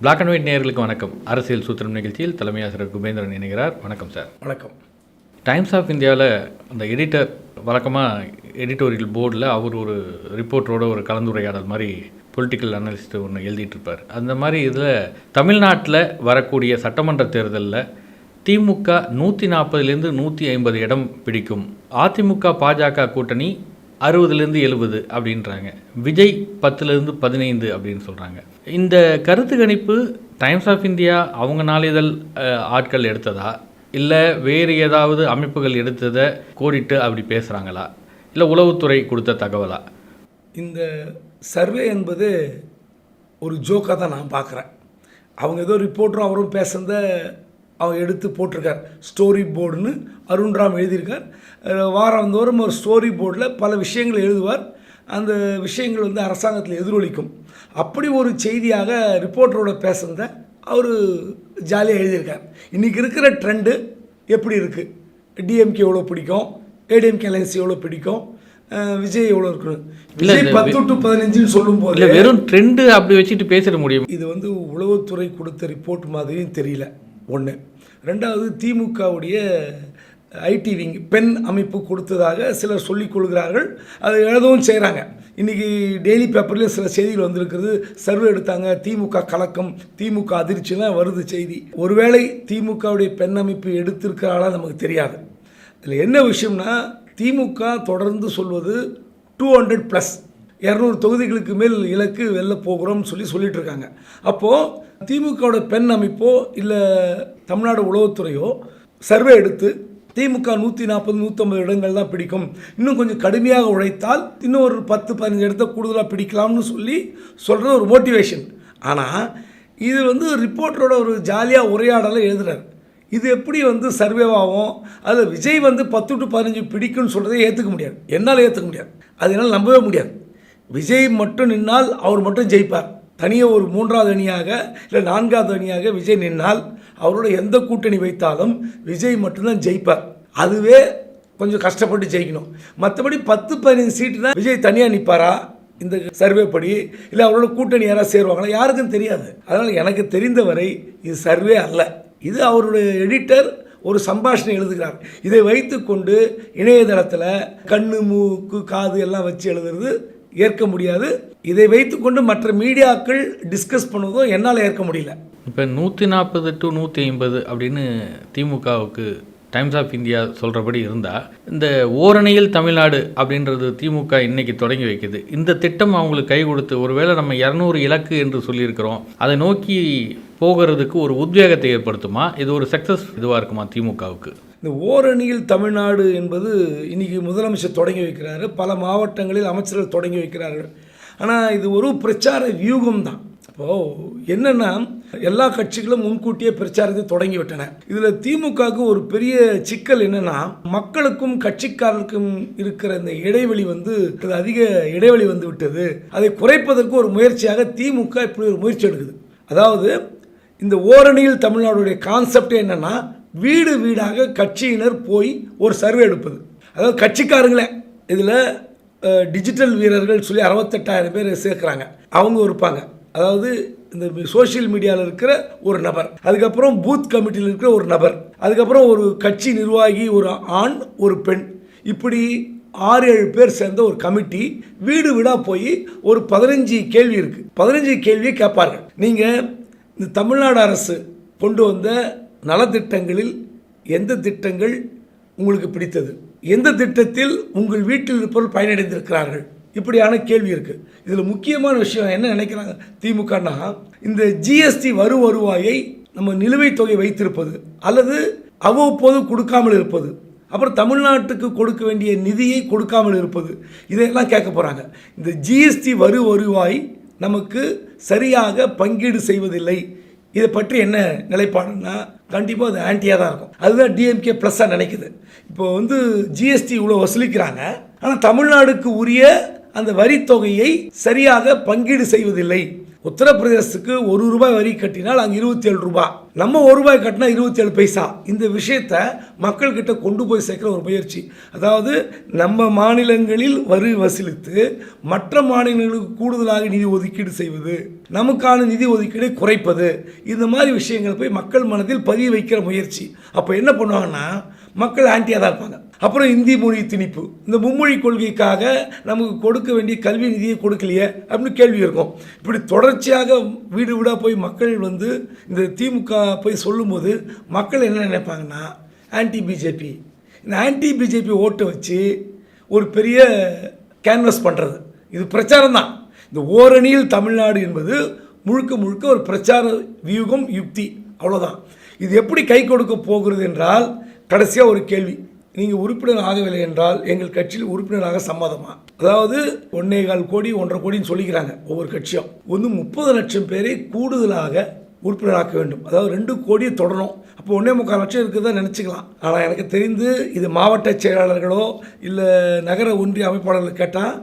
Black and white நேயர்களுக்கு வணக்கம். அரசியல் சூத்திரம் நிகழ்ச்சியில் தலைமை ஆசிரியர் குபேந்திரன் இணைகிறார். வணக்கம் சார் வணக்கம். டைம்ஸ் ஆஃப் இந்தியாவில் அந்த எடிட்டர் வழக்கமாக எடிட்டோரியல் போர்டில் அவர் ஒரு ரிப்போர்ட்டரோட ஒரு கலந்துரையாடல் மாதிரி பொலிட்டிக்கல் அனலிஸ்ட் ஒன்று எழுதிட்டு இருப்பார் அந்த மாதிரி இதில் தமிழ்நாட்டில் வரக்கூடிய சட்டமன்ற தேர்தலில் திமுக நூற்றி நாற்பதுலேருந்து நூற்றி ஐம்பது இடம் பிடிக்கும். அதிமுக பாஜக கூட்டணி அறுபதுலேருந்து எழுபது அப்படின்றாங்க. விஜய் பத்துலேருந்து பதினைந்து அப்படின்னு சொல்கிறாங்க இந்த கருத்து கணிப்பு டைம்ஸ் ஆஃப் இந்தியா அவங்க நாளிதழ் ஆட்கள் எடுத்ததா? இல்லை வேறு ஏதாவது அமைப்புகள் எடுத்ததை கோடிட்டு அப்படி பேசுகிறாங்களா இல்லை உளவுத்துறை கொடுத்த தகவலா? இந்த சர்வே என்பது ஒரு ஜோக்காக தான் நான் பார்க்குறேன். அவங்க ஏதோ ரிப்போர்ட்டரும் அவரும் பேசுகிறத அவங்க எடுத்து போட்டிருக்கார். ஸ்டோரி போர்டுன்னு அருண்ராம் எழுதியிருக்கார். வாராந்தோறும் ஒரு ஸ்டோரி போர்டில் பல விஷயங்கள் எழுதுவார். அந்த விஷயங்கள் வந்து அரசாங்கத்தில் எதிரொலிக்கும். அப்படி ஒரு செய்தியாக ரிப்போர்ட்டரோட பேசுனத அவர் ஜாலியாக எழுதியிருக்கார். இன்றைக்கி இருக்கிற ட்ரெண்டு எப்படி இருக்குது டிஎம்கே எவ்வளோ பிடிக்கும்? ஏடிஎம்கே அலைன்ஸ் எவ்வளோ பிடிக்கும்? விஜய் எவ்வளோ இருக்கணும்? விஜய் பத்து டு பதினஞ்சுன்னு சொல்லும்போது இல்லை வெறும் ட்ரெண்டு அப்படி வச்சுட்டு பேசிட முடியும். இது வந்து உளவுத்துறை கொடுத்த ரிப்போர்ட் மாதிரியும் தெரியல. ஒன்று ரெண்டாவது திமுகவுடைய ஐடி விங் பெண் அமைப்பு கொடுத்ததாக சிலர் சொல்லிக் கொள்கிறார்கள். அதை எழுதவும் செய்கிறாங்க இன்றைக்கி டெய்லி பேப்பர்லேயும் சில செய்திகள் வந்திருக்கிறது. சர்வே எடுத்தாங்க. திமுக கலக்கம் திமுக அதிர்ச்சிலாம் வருது செய்தி. ஒருவேளை திமுகவுடைய பெண் அமைப்பு எடுத்திருக்கிறாளா நமக்கு தெரியாது. இதில் என்ன விஷயம்னா திமுக தொடர்ந்து சொல்வது டூ ஹண்ட்ரட் ப்ளஸ் இரநூறு தொகுதிகளுக்கு மேல் இலக்கு வெளில போகிறோம்னு சொல்லி சொல்லிகிட்ருக்காங்க அப்போது திமுகவோட பெண் அமைப்போ இல்லை தமிழ்நாடு உளவுத்துறையோ சர்வே எடுத்து திமுக நூற்றி நாற்பது நூற்றம்பது இடங்கள் தான் பிடிக்கும். இன்னும் கொஞ்சம் கடுமையாக உழைத்தால் இன்னும் ஒரு பத்து பதினஞ்சு இடத்த கூடுதலாக பிடிக்கலாம்னு சொல்லி சொல்கிற ஒரு மோட்டிவேஷன் ஆனால் இது வந்து ரிப்போர்ட்டரோட ஒரு ஜாலியாக உரையாடலை எழுதுறாரு. இது எப்படி வந்து சர்வேவாகும் அது விஜய் வந்து பத்து டு பதினஞ்சு பிடிக்கும்னு சொல்கிறதே ஏற்றுக்க முடியாது. என்னால் ஏற்றுக்க முடியாது. அது என்னால் நம்பவே முடியாது. விஜய் மட்டும் நின்னால் அவர் மட்டும் ஜெயிப்பார். தனியாக ஒரு மூன்றாவது அணியாக இல்லை நான்காவது அணியாக விஜய் நின்னால் அவரோட எந்த கூட்டணி வைத்தாலும் விஜய் மட்டும்தான் ஜெயிப்பார். அதுவே கொஞ்சம் கஷ்டப்பட்டு ஜெயிக்கணும். மற்றபடி பத்து பதினஞ்சு சீட்டுனா விஜய் தனியாக நிற்பாரா இந்த சர்வே படி இல்லை அவரோட கூட்டணி யாராவது சேருவாங்களா? யாருக்கும் தெரியாது. அதனால் எனக்கு தெரிந்தவரை இது சர்வே அல்ல. இது அவருடைய எடிட்டர் ஒரு சம்பாஷணை எழுதுகிறார். இதை வைத்துக்கொண்டு இணையதளத்தில் கண்ணு மூக்கு காது எல்லாம் வச்சு எழுதுறது ஏற்க முடியாது. இதை வைத்துக்கொண்டு மற்ற மீடியாக்கள் டிஸ்கஸ் பண்ணுவதும் என்னால் ஏற்க முடியல. இப்போ நூற்றி நாற்பது டு நூற்றி ஐம்பது அப்படின்னு திமுகவுக்கு டைம்ஸ் ஆஃப் இந்தியா சொல்கிறபடி இருந்தால் இந்த ஓரணியில் தமிழ்நாடு அப்படின்றது திமுக இன்னைக்கு தொடங்கி வைக்குது. இந்த திட்டம் அவங்களுக்கு கை கொடுத்து ஒருவேளை நம்ம இரநூறு இலக்கு என்று சொல்லியிருக்கிறோம் அதை நோக்கி போகிறதுக்கு ஒரு உத்வேகத்தை ஏற்படுத்துமா? இது ஒரு சக்ஸஸ் இதுவாக இருக்குமா திமுகவுக்கு? இந்த ஓரணியில் தமிழ்நாடு என்பது இன்னைக்கு முதலமைச்சர் தொடங்கி வைக்கிறாரு. பல மாவட்டங்களில் அமைச்சர்கள் தொடங்கி வைக்கிறார்கள். ஆனால் இது ஒரு பிரச்சார வியூகம் தான். அப்போது என்னென்னா எல்லா கட்சிகளும் முன்கூட்டியே பிரச்சாரத்தை தொடங்கி விட்டன. இதில் திமுகவுக்கு ஒரு பெரிய சிக்கல் என்னென்னா மக்களுக்கும் கட்சிக்காரருக்கும் இருக்கிற இந்த இடைவெளி வந்து அதிக இடைவெளி வந்து விட்டது. அதை குறைப்பதற்கு ஒரு முயற்சியாக திமுக இப்படி ஒரு முயற்சி எடுக்குது. அதாவது இந்த ஓரணியில் தமிழ்நாடுடைய கான்செப்ட் என்னென்னா வீடு வீடாக கட்சியினர் போய் ஒரு சர்வே எடுப்பது. அதாவது கட்சிக்காரங்களே இதில் டிஜிட்டல் வீரர்கள் சொல்லி அறுபத்தெட்டாயிரம் பேர் சேர்க்குறாங்க. அவங்க இருப்பாங்க. அதாவது இந்த சோஷியல் மீடியாவில் இருக்கிற ஒரு நபர். அதுக்கப்புறம் பூத் கமிட்டியில் இருக்கிற ஒரு நபர். அதுக்கப்புறம் ஒரு கட்சி நிர்வாகி ஒரு ஆண் ஒரு பெண். இப்படி ஆறு ஏழு பேர் சேர்ந்த ஒரு கமிட்டி வீடு வீடாக போய் ஒரு பதினஞ்சு கேள்வி இருக்குது பதினஞ்சு கேள்வியை கேட்பார்கள். நீங்கள் இந்த தமிழ்நாடு அரசு கொண்டு வந்த நலத்திட்டங்களில் எந்த திட்டங்கள் உங்களுக்கு பிடித்தது? எந்த திட்டத்தில் உங்கள் வீட்டில் இருப்பவர்கள் பயனடைந்திருக்கிறார்கள்? இப்படியான கேள்வி இருக்குது இதில் முக்கியமான விஷயம் என்ன நினைக்கிறாங்க திமுகனா இந்த ஜிஎஸ்டி வரு வருவாயை நம்ம நிலுவைத் தொகை வைத்திருப்பது அல்லது அவ்வப்போது கொடுக்காமல் இருப்பது அப்புறம் தமிழ்நாட்டுக்கு கொடுக்க வேண்டிய நிதியை கொடுக்காமல் இருப்பது இதையெல்லாம் கேட்க போகிறாங்க இந்த ஜிஎஸ்டி வரு வருவாய் நமக்கு சரியாக பங்கீடு செய்வதில்லை. இதை பற்றி என்ன நிலைப்பாடுன்னா கண்டிப்பாக அது ஆன்டியாக தான் இருக்கும். அதுதான் டிஎம்கே ப்ளஸ்ஸாக நினைக்குது. இப்போ வந்து ஜிஎஸ்டி இவ்வளோ வசூலிக்கிறாங்க ஆனால் தமிழ்நாடுக்கு உரிய அந்த வரித்தொகையை சரியாக பங்கீடு செய்வதில்லை. உத்தரப்பிரதேசத்துக்கு ஒரு ரூபாய் வரி கட்டினால் அங்கே இருபத்தி ஏழு ரூபாய். நம்ம ஒரு ரூபாய் கட்டினா இருபத்தி ஏழு பைசா. இந்த விஷயத்தை மக்கள்கிட்ட கொண்டு போய் சேர்க்குற ஒரு முயற்சி. அதாவது நம்ம மாநிலங்களில் வரி வசூலித்து மற்ற மாநிலங்களுக்கு கூடுதலாக நிதி ஒதுக்கீடு செய்வது நமக்கான நிதி ஒதுக்கீடை குறைப்பது இந்த மாதிரி விஷயங்களை போய் மக்கள் மனதில் பதிய வைக்கிற முயற்சி. அப்போ என்ன பண்ணுவாங்கன்னா மக்கள் ஆன்டியாக தான் இருப்பாங்க. அப்புறம் இந்தி மொழி திணிப்பு. இந்த மும்மொழி கொள்கைக்காக நமக்கு கொடுக்க வேண்டிய கல்வி நிதியை கொடுக்கலையே அப்படின்னு கேள்வி இருக்கும். இப்படி தொடர்ச்சியாக வீடு வீடாக போய் மக்கள் வந்து இந்த திமுக போய் சொல்லும்போது மக்கள் என்ன நினைப்பாங்கன்னா ஆன்டி பிஜேபி இந்த ஆன்டி பிஜேபி ஓட்டை வச்சு ஒரு பெரிய கேன்வஸ் பண்ணுறது இது பிரச்சாரம் தான் இந்த ஓரணியில் தமிழ்நாடு என்பது முழுக்க முழுக்க ஒரு பிரச்சார வியூகம் யுக்தி. அவ்வளோதான் இது எப்படி கை கொடுக்க போகிறது என்றால் கடைசியாக ஒரு கேள்வி. நீங்கள் உறுப்பினர் ஆகவில்லை என்றால் எங்கள் கட்சியில் உறுப்பினராக சம்மதமா? அதாவது ஒன்னே கால் கோடி ஒன்றரை கோடின்னு சொல்லிக்கிறாங்க ஒவ்வொரு கட்சியும். வந்து முப்பது லட்சம் பேரை கூடுதலாக உறுப்பினராக்க வேண்டும். அதாவது ரெண்டு கோடியை தொடரும் அப்போ ஒன்றே முக்கால் லட்சம் இருக்குதா நினச்சிக்கலாம். ஆனால் எனக்கு தெரிந்து இது மாவட்ட செயலாளர்களோ இல்லை நகர ஒன்றிய அமைப்பாளர்கள் கேட்டால்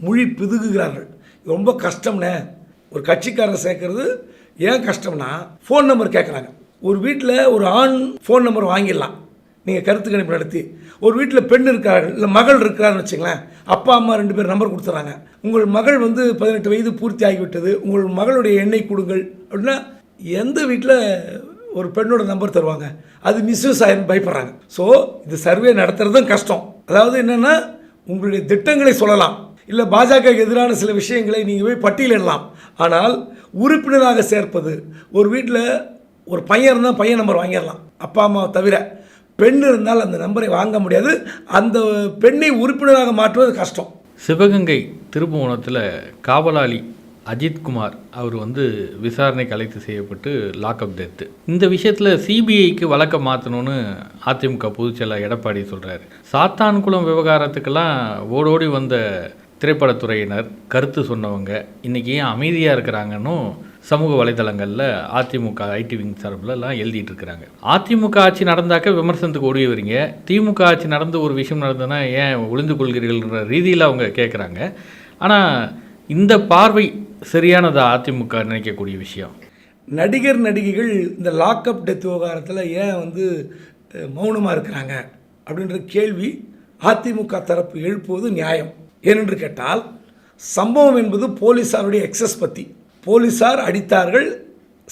மொழி பிதுகுகிறார்கள். இது ரொம்ப கஷ்டம்னே. ஒரு கட்சிக்காரரை சேர்க்கறது ஏன் கஷ்டம்னா ஃபோன் நம்பர் கேட்குறாங்க ஒரு வீட்டில் ஒரு ஆண் ஃபோன் நம்பர் வாங்கிடலாம். நீங்கள் கருத்து கணிப்பு நடத்தி ஒரு வீட்டில் பெண் இருக்கிறார்கள் இல்லை மகள் இருக்கிறாருன்னு வச்சுங்களேன் அப்பா அம்மா ரெண்டு பேர் நம்பர் கொடுத்துறாங்க. உங்கள் மகள் வந்து பதினெட்டு வயது பூர்த்தி ஆகிவிட்டது உங்கள் மகளுடைய எண்ணெய் கொடுங்கள். அப்படின்னா எந்த வீட்டில் ஒரு பெண்ணோட நம்பர் தருவாங்க? அது மிஸ்யூஸ் ஆயிரும் பயப்படுறாங்க. ஸோ இது சர்வே நடத்துகிறதும் கஷ்டம். அதாவது என்னென்னா உங்களுடைய திட்டங்களை சொல்லலாம். இல்லை பாஜக எதிரான சில விஷயங்களை நீங்கள் போய் பட்டியலிடலாம் ஆனால் உறுப்பினராக சேர்ப்பது ஒரு வீட்டில் ஒரு பையன் இருந்தால் பையன் நம்பர் வாங்கிடலாம். அப்பா அம்மா தவிர பெண் இருந்தால் அந்த நம்பரை வாங்க முடியாது. அந்த பெண்ணை உறுப்பினராக மாற்றுவது கஷ்டம். சிவகங்கை திருப்புவனத்தில் காவலாளி அஜித்குமார் அவர் வந்து விசாரணைக்கு அழைத்து செய்யப்பட்டு லாக்அப் டெத்து இந்த விஷயத்தில் சிபிஐக்கு வழக்க மாற்றணும்னு அதிமுக பொதுச்செயலர் எடப்பாடி சொல்கிறாரு சாத்தான்குளம் விவகாரத்துக்கெல்லாம் ஓடோடி வந்த திரைப்படத்துறையினர் கருத்து சொன்னவங்க இன்றைக்கி ஏன் அமைதியாக இருக்கிறாங்கன்னு சமூக வலைதளங்களில் அதிமுக ஐடி விங் சார்பிலலாம் எழுதிட்டு இருக்கிறாங்க அதிமுக ஆட்சி நடந்தாக்க விமர்சனத்துக்கு ஓடி வரீங்க திமுக ஆட்சி நடந்து ஒரு விஷயம் நடந்ததுன்னா ஏன் ஒளிந்து கொள்கிறீர்கள்ன்ற ரீதியில் அவங்க கேட்குறாங்க ஆனால் இந்த பார்வை சரியானதா அதிமுக நினைக்கக்கூடிய விஷயம்? நடிகர் நடிகைகள் இந்த லாக்அப் டெத் விவகாரத்தில் ஏன் வந்து மௌனமாக இருக்கிறாங்க அப்படின்ற கேள்வி அதிமுக தரப்பு எழுப்புவது நியாயம். ஏனென்று கேட்டால் சம்பவம் என்பது போலீஸாருடைய எக்ஸஸ் பற்றி போலீஸார் அடித்தார்கள்.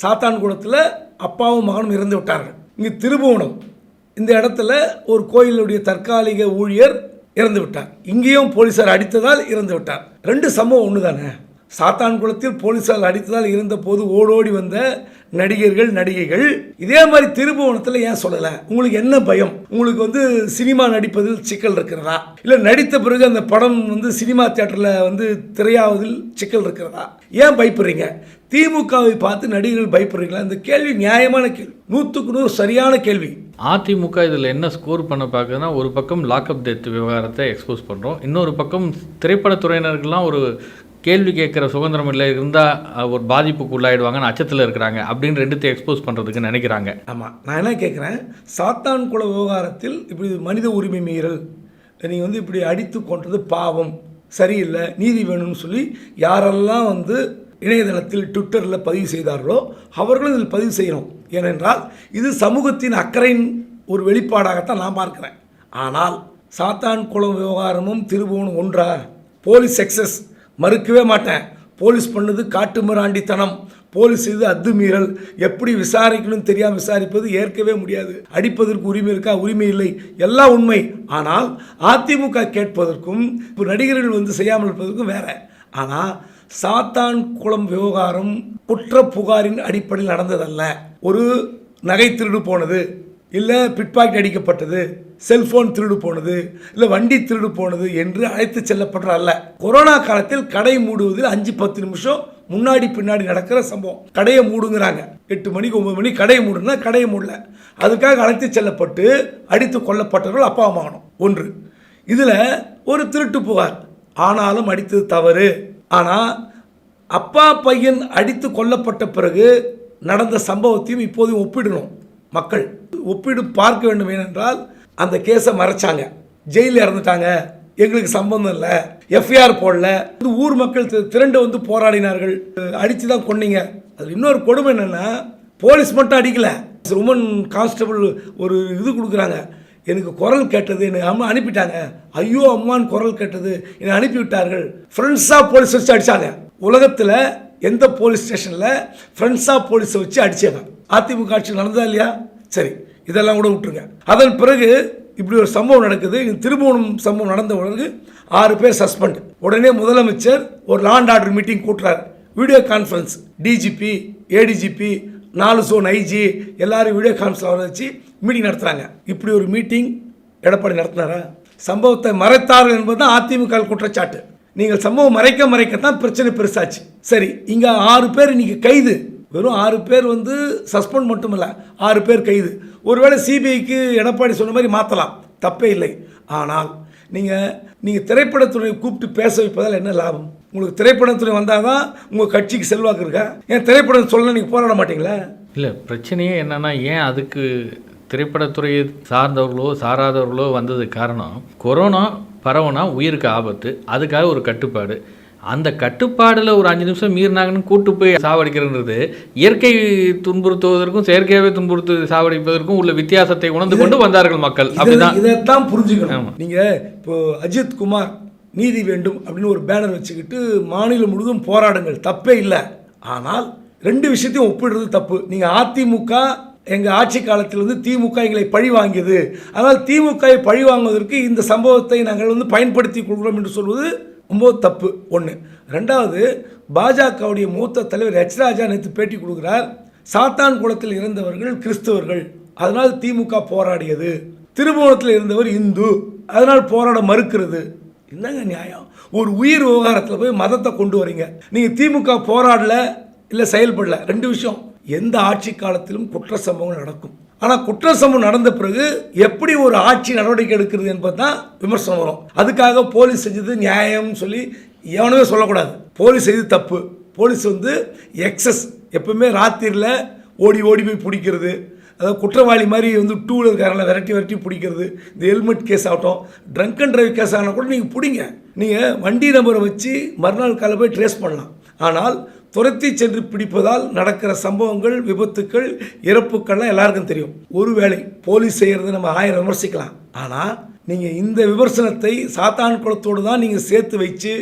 சாத்தான்குளத்தில் அப்பாவும் மகனும் இறந்து விட்டார்கள். இங்கே திருபுவனம். இந்த இடத்துல ஒரு கோயிலுடைய தற்காலிக ஊழியர் இறந்து விட்டார். இங்கேயும் போலீஸார் அடித்ததால் இறந்து விட்டார். ரெண்டு சம்பவம் ஒன்று தானே சாத்தான்குளத்தில் போலீஸார் அடித்ததால் இருந்தபோது ஓடோடி வந்த நடிகர்கள் நடிகைகள். இதே மாதிரி திருபுவனத்தில் ஏன் சொல்லலை? உங்களுக்கு என்ன பயம்? உங்களுக்கு வந்து சினிமா நடிப்பதில் சிக்கல் இருக்கிறதா? இல்லை நடித்த பிறகு அந்த படம் வந்து சினிமா தியேட்டரில் வந்து திரையாவதில் சிக்கல் இருக்கிறதா? ஏன் பயப்படுறீங்க? திமுகவை பார்த்து நடிகர்கள் பயப்படுறீங்களா? இந்த கேள்வி நியாயமான கேள்வி. நூற்றுக்கு நூறு சரியான கேள்வி. அதிமுக இதில் என்ன ஸ்கோர் பண்ண பார்க்குதுன்னா ஒரு பக்கம் லாக்அப் டெத் விவகாரத்தை எக்ஸ்போஸ் பண்ணுறோம் இன்னொரு பக்கம் திரைப்படத்துறையினருக்கெல்லாம் ஒரு கேள்வி கேட்குற சுதந்திரம் இல்லை இருந்தால் ஒரு பாதிப்புக்கு உள்ளாயிடுவாங்கன்னு அச்சத்தில் இருக்கிறாங்க. அப்படின்னு ரெண்டுத்தையும் எக்ஸ்போஸ் பண்ணுறதுக்கு நினைக்கிறாங்க. ஆமாம் நான் என்ன கேட்குறேன்? சாத்தான் குல விவகாரத்தில் இப்படி மனித உரிமை மீறல் நீங்கள் வந்து இப்படி அடித்து கொண்டது பாவம் சரியில்லை நீதி வேணும்னு சொல்லி யாரெல்லாம் வந்து இணையதளத்தில் ட்விட்டரில் பதிவு செய்தார்களோ அவர்களும் இதில் பதிவு செய்யணும். ஏனென்றால் இது சமூகத்தின் அக்கறையின் ஒரு வெளிப்பாடாகத்தான் நான் பார்க்குறேன். ஆனால் சாத்தான் குளம் விவகாரமும் திருபுவனும் ஒன்றா? போலீஸ் சக்ஸஸ் மறுக்கவே மாட்டேன். போலீஸ் பண்ணது காட்டு மிராண்டித்தனம். போலீஸ் இது அத்துமீறல் எப்படி விசாரிக்கணும்னு தெரியாமல் விசாரிப்பது ஏற்கவே முடியாது. அடிப்பதற்கு உரிமை இருக்கா? உரிமை இல்லை. எல்லாம் உண்மை. ஆனால் அதிமுக கேட்பதற்கும் இப்போ நடிகர்கள் வந்து செய்யாமல் இருப்பதற்கும் வேற. ஆனால் சாத்தான் குளம் விவகாரம் குற்ற புகாரின் அடிப்படையில் நடந்ததல்ல. ஒரு நகை திருடு போனது. இல்லை பிட்பாக்கெட் அடிக்கப்பட்டது. செல்போன் திருடு போனது இல்லை வண்டி திருடு போனது என்று அழைத்து செல்லப்படுற அல்ல. கொரோனா காலத்தில் கடை மூடுவதில் அஞ்சு பத்து நிமிஷம் முன்னாடி பின்னாடி நடக்கிற சம்பவம். கடையை மூடுங்கிறாங்க. எட்டு மணிக்கு ஒன்பது மணிக்கு கடையை மூடுனா கடையை மூடல. அதுக்காக அழைத்து செல்லப்பட்டு அடித்து கொல்லப்பட்டவர்கள் அப்பா மகனும் ஒன்று இதில் ஒரு திருட்டு புகார். ஆனாலும் அடித்தது தவறு. ஆனால் அப்பா பையன் அடித்து கொல்லப்பட்ட பிறகு நடந்த சம்பவத்தையும் இப்போதையும் ஒப்பிடணும். மக்கள் ஒப்பிடு பார்க்க வேண்டும். ஏனென்றால் அந்த கேஸை மறைச்சாங்க. ஜெயிலில் இறந்துட்டாங்க. எங்களுக்கு சம்பந்தம் இல்லை. எஃப்ஐஆர் போடல. இது ஊர் மக்கள் திரண்டு வந்து போராடினார்கள். அடித்து தான் கொன்னீங்க. அது இன்னொரு கொடுமை என்னென்னா போலீஸ் மட்டும் அடிக்கலை. உமன் கான்ஸ்டபுள் ஒரு இது கொடுக்குறாங்க. எனக்கு குரல் கேட்டது என்னை அம்மா அனுப்பிட்டாங்க. ஐயோ அம்மான்னு குரல் கேட்டது என்னை அனுப்பி விட்டார்கள். ஃப்ரெண்ட்ஸாக போலீஸ் வச்சு அடித்தாங்க உலகத்தில் எந்த போலீஸ் ஸ்டேஷனில் ஃப்ரெண்ட்ஸாக போலீஸை வச்சு அடித்தாங்க அதிமுக ஆட்சி நடந்ததா இல்லையா? சரி. இதெல்லாம் கூட விட்டுருங்க. அதன் பிறகு இப்படி ஒரு சம்பவம் நடக்குது. இந்த திருமணம் சம்பவம் நடந்த பிறகு ஆறு பேர் சஸ்பெண்ட் உடனே முதலமைச்சர் ஒரு லாண்ட் ஆர்டர் மீட்டிங் கூட்டுறாரு. வீடியோ கான்ஃபரன்ஸ் டிஜிபி ஏடிஜிபி நாலு சோன் ஐஜி எல்லாரும் வீடியோ கான்ஃபரன்ஸ் வர வச்சு மீட்டிங் நடத்துகிறாங்க இப்படி ஒரு மீட்டிங் எடப்பாடி நடத்தினாரா? சம்பவத்தை மறைத்தார்கள் என்பது தான் அதிமுக குற்றச்சாட்டு. நீங்கள் சம்பவம் மறைக்க மறைக்கத்தான் பிரச்சனை பெருசாச்சு. சரி இங்கே ஆறு பேர் இன்னைக்கு கைது. வெறும் ஆறு பேர் வந்து சஸ்பெண்ட் மட்டும் இல்லை ஆறு பேர் கைது. ஒருவேளை சிபிஐக்கு எடப்பாடி சொன்ன மாதிரி மாற்றலாம் தப்பே இல்லை. ஆனால் நீங்கள் நீங்கள் திரைப்படத்துறை கூப்பிட்டு பேச வைப்பதால் என்ன லாபம்? உங்களுக்கு திரைப்படத்துறை வந்தால் தான் உங்கள் கட்சிக்கு செல்வாக்கு இருக்கா? ஏன் திரைப்படம் சொல்ல நீங்கள் போராட மாட்டீங்களா? இல்லை பிரச்சனையே என்னென்னா ஏன் அதுக்கு திரைப்படத்துறையை சார்ந்தவர்களோ சாராதவர்களோ வந்தது காரணம் கொரோனா பரவுனா உயிருக்கு ஆபத்து அதுக்காக ஒரு கட்டுப்பாடு. அந்த கட்டுப்பாடில் ஒரு அஞ்சு நிமிஷம் மீறினாங்கன்னு கூட்டு போய் சாவடிக்கிறன்றது இயற்கை துன்புறுத்துவதற்கும் செயற்கையாகவே துன்புறுத்து சாவடிப்பதற்கும் உள்ள வித்தியாசத்தை உணர்ந்து கொண்டு வந்தார்கள் மக்கள். அப்படிதான். இதை- இதைத்தான் புரிஞ்சுக்கணும். நீங்கள் இப்போ அஜித் குமார் நீதி வேண்டும் அப்படின்னு ஒரு பேனர் வச்சுக்கிட்டு மாநிலம் முழுவதும் போராடுங்கள். தப்பே இல்லை. ஆனால் ரெண்டு விஷயத்தையும் ஒப்பிடுறது தப்பு. நீங்கள் அதிமுக எங்கள் ஆட்சி காலத்தில் வந்து திமுக எங்களை பழி வாங்கியது. அதனால் திமுகவை பழி வாங்குவதற்கு இந்த சம்பவத்தை நாங்கள் வந்து பயன்படுத்தி கொள்கிறோம் என்று சொல்வது ரொம்ப தப்பு ஒன்று ரெண்டாவது பாஜகவுடைய மூத்த தலைவர் ஹெச் ராஜா நேற்று பேட்டி கொடுக்குறார் சாத்தான் குளத்தில் இறந்தவர்கள் கிறிஸ்தவர்கள் அதனால் திமுக போராடியது. திருபுவனத்தில் இருந்தவர் இந்து அதனால் போராட மறுக்கிறது. என்னங்க நியாயம்? ஒரு உயிர் விவகாரத்தில் போய் மதத்தை கொண்டு வரீங்க. நீங்கள் திமுக போராடல இல்லை செயல்படல ரெண்டு விஷயம். எந்த ஆட்சி காலத்திலும் குற்ற சம்பவம் நடக்கும். ஆனால் குற்ற சம்பவம் நடந்த பிறகு எப்படி ஒரு ஆட்சி நடவடிக்கை எடுக்கிறது என்பது தான் விமர்சனம் வரும். அதுக்காக போலீஸ் செஞ்சது நியாயம்னு சொல்லி எவனவே சொல்லக்கூடாது. போலீஸ் செய்தது தப்பு. போலீஸ் வந்து எக்ஸஸ். எப்பவுமே ராத்திரியில் ஓடி ஓடி போய் பிடிக்கிறது. அதாவது குற்றவாளி மாதிரி வந்து டூ வீலர்காரில் விரட்டி விரட்டி பிடிக்கிறது. இந்த ஹெல்மெட் கேஸ் ஆகட்டும். ட்ரங்க் அண்ட் ட்ரைவ் கேஸ் ஆனால் கூட நீங்கள் பிடிங்க. நீங்கள் வண்டி நம்பரை வச்சு மறுநாள் காலை போய் ட்ரேஸ் பண்ணலாம். ஆனால் துரத்தி சென்று பிடிப்பதால் நடக்கிற சம்பவங்கள் விபத்துக்கள் இறப்புக்கள்லாம் எல்லாருக்கும் தெரியும். ஒருவேளை போலீஸ் செய்கிறது நம்ம ஆயிரம் விமர்சிக்கலாம். ஆனால் நீங்கள் இந்த விமர்சனத்தை சாத்தான் குளத்தோடு தான் நீங்கள் சேர்த்து வச்சு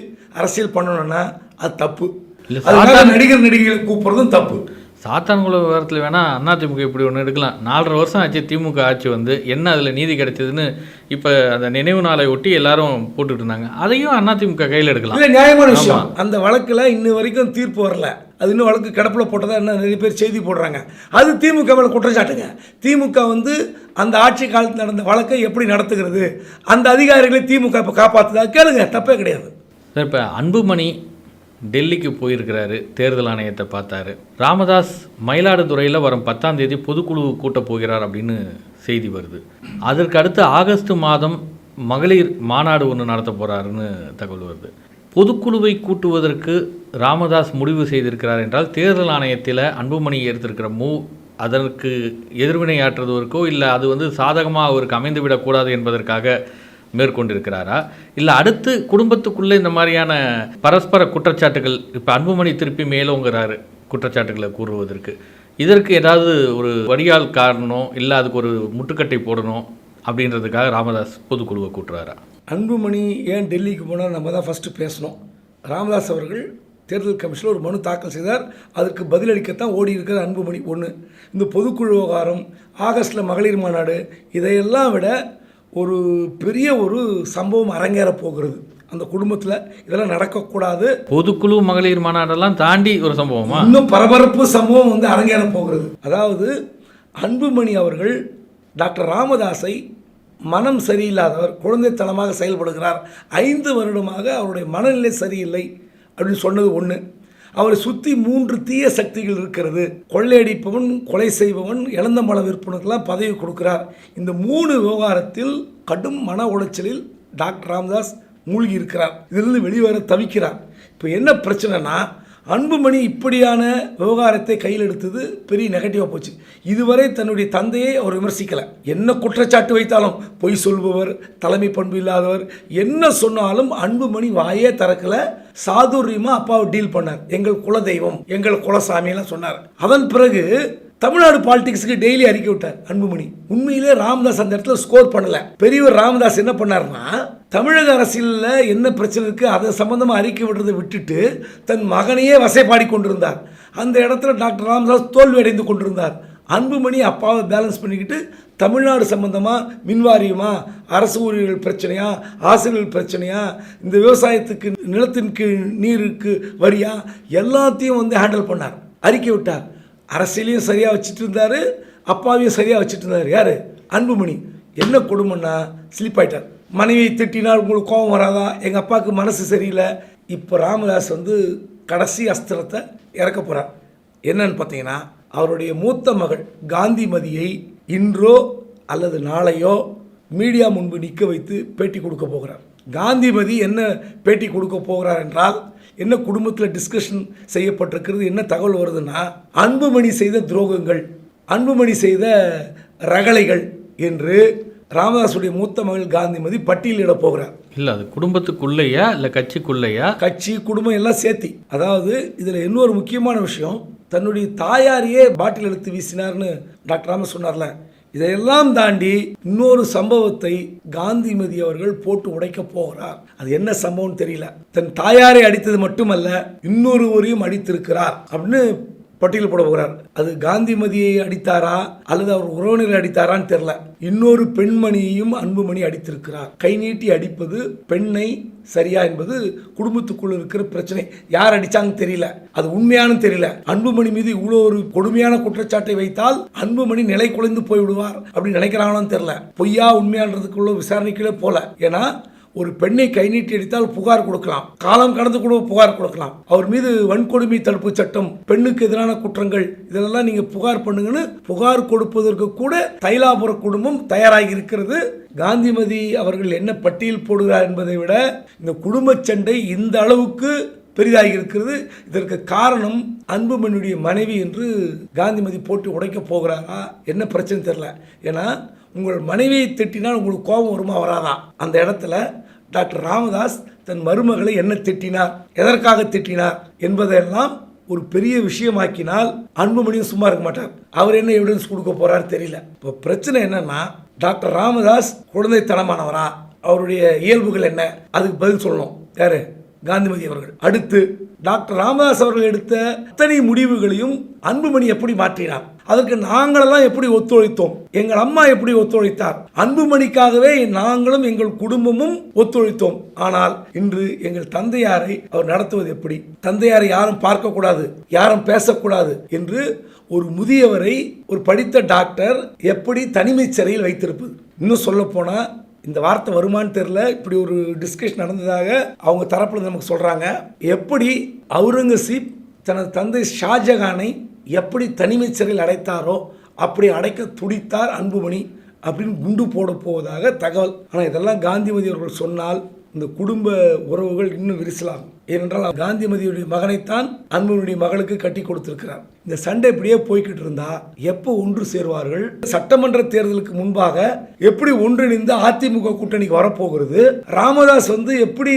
அரசியல் பண்ணணும்னா அது தப்பு. நடிகர் நடிகைகளை கூப்பிடுறதும் தப்பு. சாத்தான்குளம் விவரத்தில் வேணால் அதிமுக இப்படி ஒன்று எடுக்கலாம். நாலரை வருஷம் ஆச்சு திமுக ஆட்சி வந்து. என்ன அதில் நீதி கிடைச்சதுன்னு இப்போ அந்த நினைவு நாளை ஒட்டி எல்லாரும் போட்டுட்டு இருந்தாங்க. அதையும் அதிமுக கையில் எடுக்கலாம். இல்ல நியாயமான விஷயம். அந்த வழக்குல இன்ன வரைக்கும் தீர்ப்பு வரல. அது இன்னும் வழக்கு கிடப்பில் போட்டதா என்ன நிறைய பேர் செய்தி போடுறாங்க. அது திமுக மேல குற்றச்சாட்டுங்க. திமுக வந்து அந்த ஆட்சி காலத்தில் நடந்த வழக்கை எப்படி நடத்துகிறது? அந்த அதிகாரிகளை திமுக இப்போ காப்பாத்துதா? கேளுங்க தப்பே கிடையாது. சார் இப்போ அன்புமணி டெல்லிக்கு போயிருக்கிறாரு தேர்தல் ஆணையத்தை பார்த்தாரு. ராமதாஸ் மயிலாடுதுறையில் வரும் பத்தாம் தேதி பொதுக்குழு கூட்டப் போகிறார் அப்படின்னு செய்தி வருது. அதற்கு அடுத்து ஆகஸ்ட் மாதம் மகளிர் மாநாடு ஒன்று நடத்த போகிறாருன்னு தகவல் வருது. பொதுக்குழுவை கூட்டுவதற்கு ராமதாஸ் முடிவு செய்திருக்கிறார் என்றால் தேர்தல் ஆணையத்தில் அன்புமணி எடுத்திருக்கிற மூவ் அதற்கு எதிர்வினையாற்றுவதற்கோ இல்லை அது வந்து சாதகமாக அவருக்கு அமைந்து விடக்கூடாது என்பதற்காக மேற்கொண்டிருக்கிறாரா? இல்லை அடுத்து குடும்பத்துக்குள்ளே இந்த மாதிரியான பரஸ்பர குற்றச்சாட்டுகள் இப்போ அன்புமணி திருப்பி மேலோங்கிறாரு குற்றச்சாட்டுகளை கூறுவதற்கு. இதற்கு ஏதாவது ஒரு வடியால் காரணம் இல்லை அதுக்கு ஒரு முட்டுக்கட்டை போடணும் அப்படின்றதுக்காக ராமதாஸ் பொதுக்குழுவை கூட்டுறாரா? அன்புமணி ஏன் டெல்லிக்கு போனால் நம்ம தான் ஃபஸ்ட்டு பேசணும். ராமதாஸ் அவர்கள் தேர்தல் கமிஷனில் ஒரு மனு தாக்கல் செய்தார். அதற்கு பதிலளிக்கத்தான் ஓடி இருக்கிற அன்புமணி. ஒன்று இந்த பொதுக்குழு விவகாரம் ஆகஸ்டில் மகளிர் மாநாடு இதையெல்லாம் விட ஒரு பெரிய ஒரு சம்பவம் அரங்கேற போகிறது. அந்த குடும்பத்தில் இதெல்லாம் நடக்கக்கூடாது. பொதுக்குழு மகளிர் மாநாடெல்லாம் தாண்டி ஒரு சம்பவமா? இன்னும் பரபரப்பு சம்பவம் வந்து அரங்கேற போகிறது. அதாவது அன்புமணி அவர்கள் டாக்டர் ராமதாஸை மனம் சரியில்லாதவர் குழந்தைத்தனமாக செயல்படுகிறார் ஐந்து வருடமாக அவருடைய மனநிலை சரியில்லை அப்படின்னு சொன்னது ஒன்று அவரை சுற்றி மூன்று தீய சக்திகள் இருக்கிறது. கொள்ளையடிப்பவன் கொலை செய்பவன் இழந்த மல விற்பனுக்கெல்லாம் பதவி கொடுக்கிறார். இந்த மூணு விவகாரத்தில் கடும் மன உளைச்சலில் டாக்டர் ராம்தாஸ் மூழ்கி இருக்கிறார். இதிலிருந்து வெளிவர தவிக்கிறார். இப்போ என்ன பிரச்சனைனா அன்புமணி இப்படியான விவகாரத்தை கையில் எடுத்தது பெரிய நெகட்டிவாக போச்சு. இதுவரை தன்னுடைய தந்தையை அவர் விமர்சிக்கலை. என்ன குற்றச்சாட்டு வைத்தாலும் பொய் சொல்பவர் தலைமை பண்பு இல்லாதவர் என்ன சொன்னாலும் அன்புமணி வாயே திறக்கல. சாதுரியமாக அப்பாவை டீல் பண்ணார். எங்கள் குலதெய்வம் எங்கள் குலசாமியெல்லாம் சொன்னார். அதன் பிறகு தமிழ்நாடு பாலிடிக்ஸுக்கு டெய்லி அறிக்கை விட்டார் அன்புமணி. உண்மையிலே ராமதாஸ் அந்த இடத்துல ஸ்கோர் பண்ணல. பெரியவர் ராமதாஸ் என்ன பண்ணார்னா தமிழக அரசியலில் என்ன பிரச்சனை இருக்குது அதை சம்மந்தமாக அறிக்கை விடுறதை விட்டுட்டு தன் மகனையே வசைப்பாடி கொண்டிருந்தார். அந்த இடத்துல டாக்டர் ராமதாஸ் தோல்வி அடைந்து கொண்டிருந்தார். அன்புமணி அப்பாவை பேலன்ஸ் பண்ணிக்கிட்டு தமிழ்நாடு சம்பந்தமாக மின்வாரியமா அரசு ஊழியர்கள் பிரச்சனையா ஆசிரியர்கள் பிரச்சனையா இந்த விவசாயத்துக்கு நிலத்தின் கீழ் நீருக்கு வரியா எல்லாத்தையும் வந்து ஹேண்டில் பண்ணார். அறிக்கை விட்டார். அரசியலையும் சரியாக வச்சுட்டு இருந்தார் அப்பாவையும் சரியாக வச்சுட்டு இருந்தார் யார்? அன்புமணி. என்ன கொடுமைன்னா ஸ்லிப் ஆகிட்டார் மனைவியை திட்டினால் உங்களுக்கு கோபம் வராதா? எங்கள் அப்பாவுக்கு மனசு சரியில்லை. இப்போ ராமதாஸ் வந்து கடைசி அஸ்திரத்தை இறக்க போகிறார் என்னன்னு பார்த்தீங்கன்னா அவருடைய மூத்த மகள் காந்திமதியை இன்றோ அல்லது நாளையோ மீடியா முன்பு நிற்க வைத்து பேட்டி கொடுக்க போகிறார். காந்திமதி என்ன பேட்டி கொடுக்க போகிறார் என்றால் என்ன குடும்பத்தில் டிஸ்கஷன் செய்யப்பட்டிருக்கிறது என்ன தகவல் வருதுன்னா அன்புமணி செய்த துரோகங்கள் அன்புமணி செய்த ரகளைகள் என்று ராமதாஸுடைய மூத்த மகள் காந்திமதி பட்டியலிடப் போகிறார். இல்லை அது குடும்பத்துக்குள்ளேயா இல்லை கட்சிக்குள்ளேயா? கட்சி குடும்பம் எல்லாம் சேர்த்தி. அதாவது இதில் இன்னொரு முக்கியமான விஷயம் தன்னுடைய தாயாரையே பாட்டில் எடுத்து வீசினார்னு டாக்டர் ராம சொன்னார்ல. இதையெல்லாம் தாண்டி இன்னொரு சம்பவத்தை காந்திமதி அவர்கள் போட்டு உடைக்க போகிறார். அது என்ன சம்பவம் தெரியல. தன் தாயாரை அடித்தது மட்டுமல்ல இன்னொருவரையும் அடித்திருக்கிறார் அப்படின்னு பட்டியல் போட போகிறார். அது காந்திமதியை அடித்தாரா? அல்லது அவர் உறவினரை அடித்தாரான்னு தெரில இன்னொரு பெண்மணியையும் அன்புமணி அடித்திருக்கிறார். கை நீட்டி அடிப்பது பெண்ணை சரியா என்பது குடும்பத்துக்குள்ள இருக்கிற பிரச்சனை. யார் அடிச்சாங்கன்னு தெரியல. அது உண்மையானு தெரியல. அன்புமணி மீது இவ்வளோ ஒரு கொடுமையான குற்றச்சாட்டை வைத்தால் அன்புமணி நிலை குலைந்து போய் விடுவார் அப்படின்னு நினைக்கிறாங்களோன்னு தெரியல. பொய்யா உண்மையான்றதுக்குள்ள விசாரணைக்குள்ளே போல. ஏன்னா ஒரு பெண்ணை கை நீட்டி அடித்தால் புகார் கொடுக்கலாம். காலம் கடந்து கூட புகார் கொடுக்கலாம். அவர் மீது வன்கொடுமை தடுப்பு சட்டம் பெண்ணுக்கு எதிரான குற்றங்கள் இதெல்லாம் நீங்க புகார் பண்ணுங்கன்னு புகார் கொடுப்பதற்கு கூட தைலாபுர குடும்பம் தயாராகி இருக்கிறது. காந்திமதி அவர்கள் என்ன பட்டியல் போடுகிறார் என்பதை விட இந்த குடும்ப சண்டை இந்த அளவுக்கு பெரிதாகி இருக்கிறது. இதற்கு காரணம் அன்புமணியுடைய மனைவி என்று காந்திமதி போட்டு உடைக்க போகிறாரா? என்ன பிரச்சனை தெரியல. ஏன்னா உங்கள் மனைவியை திட்டினால் உங்களுக்கு கோபம் வருமா? வராதா? அந்த இடத்துல டாக்டர் ராமதாஸ் தன் மருமகளை என்ன திட்டினார்? எதற்காக திட்டினார்? என்பதையெல்லாம் ஒரு பெரிய விஷயமாக்கினால் அன்புமணியும் சும்மா இருக்க மாட்டார். அவர் என்ன எவிடன்ஸ் கொடுக்க போறாரு தெரியல. இப்போ பிரச்சனை என்னன்னா டாக்டர் ராமதாஸ் குழந்தைத்தனமானவரா? அவருடைய இயல்புகள் என்ன? அதுக்கு பதில் சொல்லணும். யாரு? காந்திமதி அவர்கள். அடுத்து டாக்டர் ராமதாஸ் அவர்கள் எடுத்த அத்தனை முடிவுகளையும் அன்புமணி எப்படி மாற்றினார்? அதற்கு நாங்களெல்லாம் எப்படி ஒத்துழைத்தோம்? எங்கள் அம்மா எப்படி ஒத்துழைத்தார்? அன்புமணிக்காகவே நாங்களும் எங்கள் குடும்பமும் ஒத்துழைத்தோம். ஆனால் இன்று எங்கள் தந்தையாரை அவர் நடத்துவது எப்படி? தந்தையாரை யாரும் பார்க்கக்கூடாது யாரும் பேசக்கூடாது என்று ஒரு முதியவரை ஒரு படித்த டாக்டர் எப்படி தனிமை சிறையில் வைத்திருப்பது? இன்னும் சொல்ல போனா இந்த வார்த்தை வருமான்னு தெரில இப்படி ஒரு டிஸ்கஷன் நடந்ததாக அவங்க தரப்புல நமக்கு சொல்கிறாங்க எப்படி அவுரங்கசீப் தனது தந்தை ஷாஜகானை எப்படி தனிமை சிறையில் அடைத்தாரோ அப்படி அடைக்க துடித்தார் அன்புமணி அப்படின்னு குண்டு போட போவதாக தகவல். ஆனால் இதெல்லாம் காந்திமதி அவர்கள் சொன்னால் இந்த குடும்ப உறவுகள் இன்னும் விரிசலாகும். ஏனென்றால் காந்திமதியுடைய மகனைத்தான் அன்புமணியுடைய மகளுக்கு கட்டி கொடுத்திருக்கிறார். இந்த சண்டை இப்படியே போய்கிட்டு இருந்தா எப்போ ஒன்று சேருவார்கள்? சட்டமன்ற தேர்தலுக்கு முன்பாக எப்படி ஒன்றிணைந்து அதிமுக கூட்டணிக்கு வரப்போகிறது? ராமதாஸ் வந்து எப்படி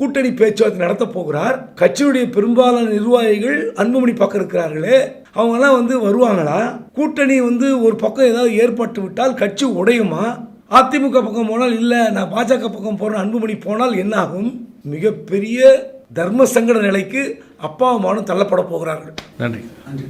கூட்டணி பேச்சுவார்த்தை நடத்த போகிறார்? கட்சியுடைய பெரும்பாலான நிர்வாகிகள் அன்புமணி பக்கம் இருக்கிறார்களே. அவங்கெல்லாம் வந்து வருவாங்களா? கூட்டணி வந்து ஒரு பக்கம் ஏதாவது ஏற்பட்டு விட்டால் கட்சி உடையுமா? அதிமுக பக்கம் போனால் இல்லை நான் பாஜக பக்கம் போகிறேன் அன்புமணி போனால் என்ன ஆகும்? மிகப்பெரிய தர்ம சங்கட நிலைக்கு அப்பாவும் மகனும் தள்ளப்பட போகிறார்கள். நன்றி. நன்றி.